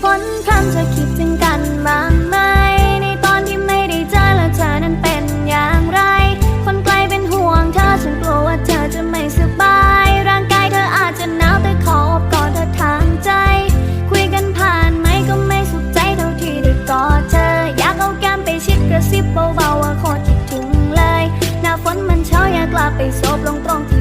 ฝนถามเธอคิดถึงกันบ้างไหม ในตอนที่ไม่ได้เจอแล้วเธอนั้นเป็นอย่างไร คนไกลเป็นห่วงเธอฉันกลัวว่าเธอจะไม่สบาย ร่างกายเธออาจจะหนาวแต่ขอบกอดเธอทางใจ คุยกันผ่านไหมก็ไม่สุขใจเท่าที่ได้กอดเธอ อยากเอาแก้มไปชิดกระซิบเบาๆว่าโคตรคิดถึงเลย หน้าฝนมันเช้าอยากกลับไปโซบลงตรง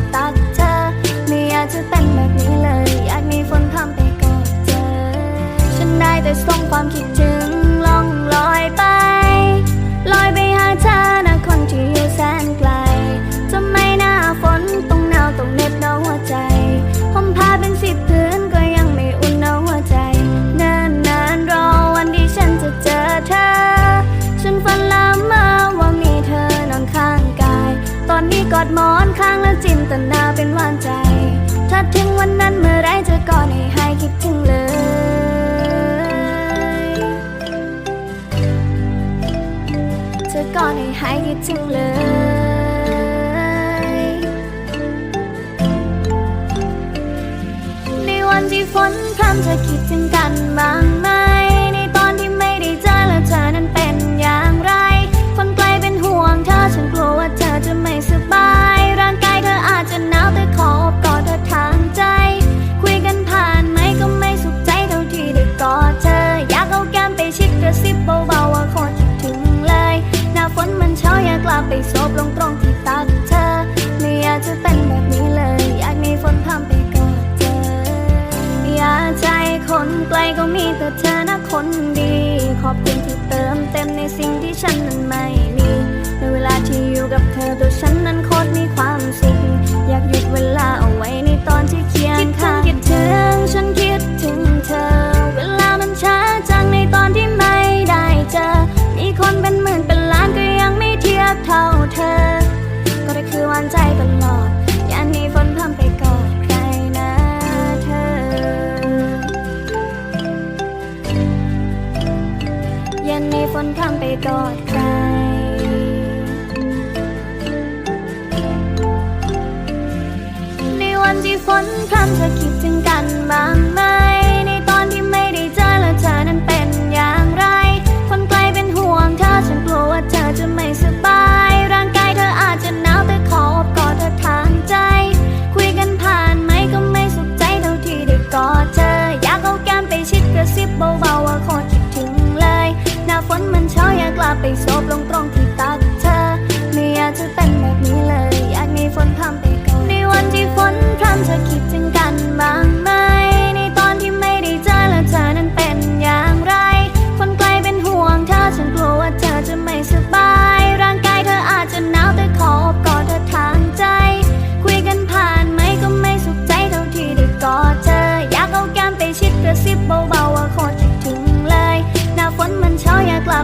ความคิด ก็อนให้หายคิดถึงเลย ในวันที่ฝนพรำจะคิดถึงกันมา ไกลก็มีแต่เธอนะคนดี ขอบคุณที่เติมเต็มในสิ่งที่ฉันนั้นไม่มี ในเวลาที่อยู่กับ ฝนทำไปกอดกัน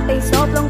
ไปโซบลง